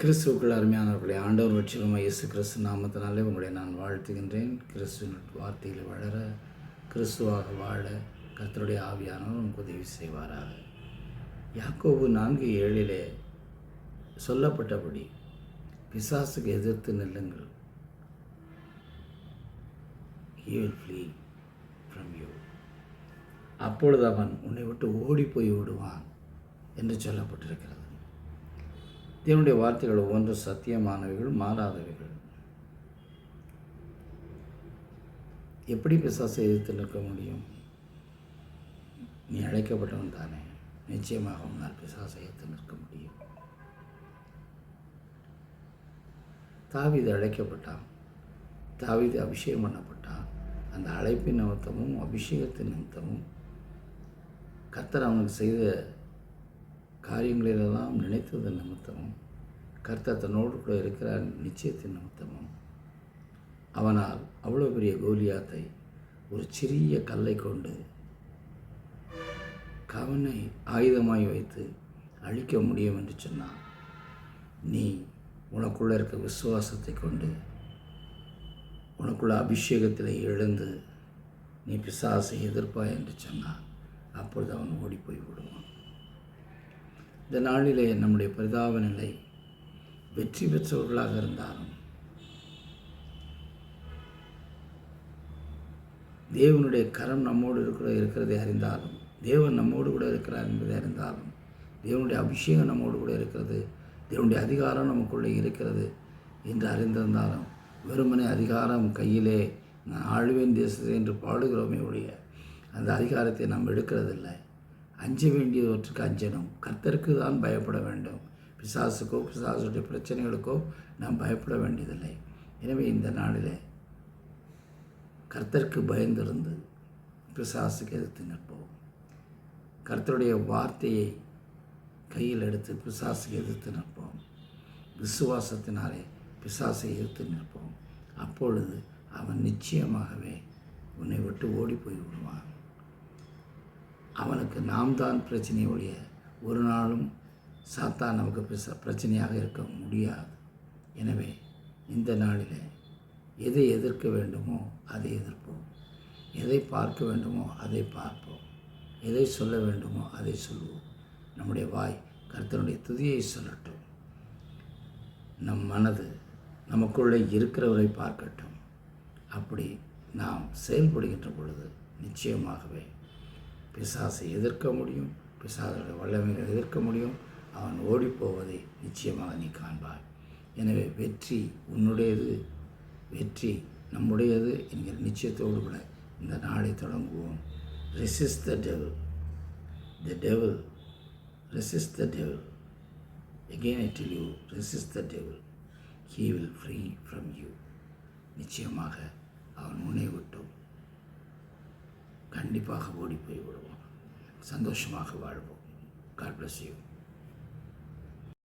கிறிஸ்துவுக்குள் அருமையானவர்களே ஆண்டவர் வெற்றிலுமா இயேசு கிறிஸ்து நாமத்தினாலே உங்களை நான் வாழ்த்துகின்றேன். கிறிஸ்துவின் வார்த்தையில் வளர கிறிஸ்துவாக வாழ கர்த்தருடைய ஆவியானவர் உங்களுக்கு உதவி செய்வாராக. யாக்கோபு நான்கு ஏழிலே சொல்லப்பட்டபடி பிசாசுக்கு எதிர்த்து நில்லுங்கள். He will flee from you அப்பொழுது அவன் உன்னை விட்டு ஓடி போய் விடுவான் என்று சொல்லப்பட்டிருக்கிறது. தேவனுடைய வார்த்தைகள் ஒவ்வொன்றும் சத்தியமானவைகள் மாறாதவைகள். எப்படி பிசாசை எதிர்த்து நிற்க முடியும்? நீ அழைக்கப்பட்டவன் தானே. நிச்சயமாக உன்னால் பிசாசை எதிர்த்து நிற்க முடியும். தாவிது அழைக்கப்பட்டான். தாவிது அபிஷேகம் பண்ணப்பட்டான். அந்த அழைப்பின் நிமித்தமும் அபிஷேகத்தின் நிமித்தமும் கத்தர் அவனுக்கு செய்த காரியங்களிலெல்லாம் நினைத்தது நிமித்தமும் கர்த்தர் தன்னோடு கூட இருக்கிறார் நிச்சயத்தின் நிமித்தமும். அவனால் அவ்வளோ பெரிய கோலியாத்தை ஒரு சிறிய கல்லை கொண்டு கவனை ஆயுதமாய் வைத்து அழிக்க முடியும் என்று சொன்னான் நீ உனக்குள்ளே இருக்க விசுவாசத்தை கொண்டு உனக்குள்ள அபிஷேகத்தில் எழுந்து நீ பிசாசை எதிர்ப்பாய் என்று சொன்னான் அப்பொழுது அவன் ஓடிப்போய் இந்த நாளிலே நம்முடைய பரிதாப நிலை வெற்றி பெற்றவர்களாக இருந்தாலும் தேவனுடைய கரம் நம்மோடு இருக்கிற இருக்கிறதை அறிந்தாலும் தேவன் நம்மோடு கூட இருக்கிறார் என்பதை அறிந்தாலும் தேவனுடைய அபிஷேகம் நம்மோடு கூட இருக்கிறது தேவனுடைய அதிகாரம் நமக்குள்ளே இருக்கிறது என்று அறிந்திருந்தாலும் வெறுமனே அதிகாரம் கையிலே நான் ஆழ்வேன் தேசத்தை என்று பாடுகிறோமே ஒழிய அந்த அதிகாரத்தை நாம் எடுக்கிறதில்லை. அஞ்ச வேண்டியவற்றுக்கு அஞ்சனும் கர்த்தருக்கு தான் பயப்பட வேண்டும். பிசாசுக்கோ பிசாசுடைய பிரச்சனைகளுக்கோ நாம் பயப்பட வேண்டியதில்லை. எனவே இந்த நாளில் கர்த்தருக்கு பயந்திருந்து பிசாசுக்கு எதிர்த்து நிற்போம். கர்த்தருடைய வார்த்தையை கையில் எடுத்து பிசாசுக்கு எதிர்த்து நிற்போம். விசுவாசத்தினாலே பிசாசை எதிர்த்து நிற்போம். அப்பொழுது அவன் நிச்சயமாகவே உன்னை விட்டு ஓடி போய் விடுவான். அவனுக்கு நாம் தான் பிரச்சனை ஒழிய ஒரு நாளும் சாத்தா நமக்கு பிச பிரச்சனையாக இருக்க முடியாது. எனவே இந்த நாளில் எதை எதிர்க்க வேண்டுமோ அதை எதிர்ப்போம். எதை பார்க்க வேண்டுமோ அதை பார்ப்போம். எதை சொல்ல வேண்டுமோ அதை சொல்லுவோம். நம்முடைய வாய் கர்த்தனுடைய துதியை சொல்லட்டும். நம் மனது நமக்குள்ளே இருக்கிறவரை பார்க்கட்டும். அப்படி நாம் செயல்படுகின்ற பொழுது நிச்சயமாகவே பிசாசை எதிர்க்க முடியும். பிசாசோட வல்லமைகளை எதிர்க்க முடியும். அவன் ஓடிப்போவதை நிச்சயமாக நீ காண்பாய். எனவே வெற்றி உன்னுடையது. வெற்றி நம்முடையது என்கிற நிச்சயத்தோடு கூட இந்த நாளை தொடங்குவோம். Resist the devil the devil resist the devil again I tell you resist the devil he will free from you நிச்சயமாக அவன் உன்னை விட்டும். கண்டிப்பாக ஓடி போய் விடுவோம். சந்தோஷமாக வாழ்வோம். God bless you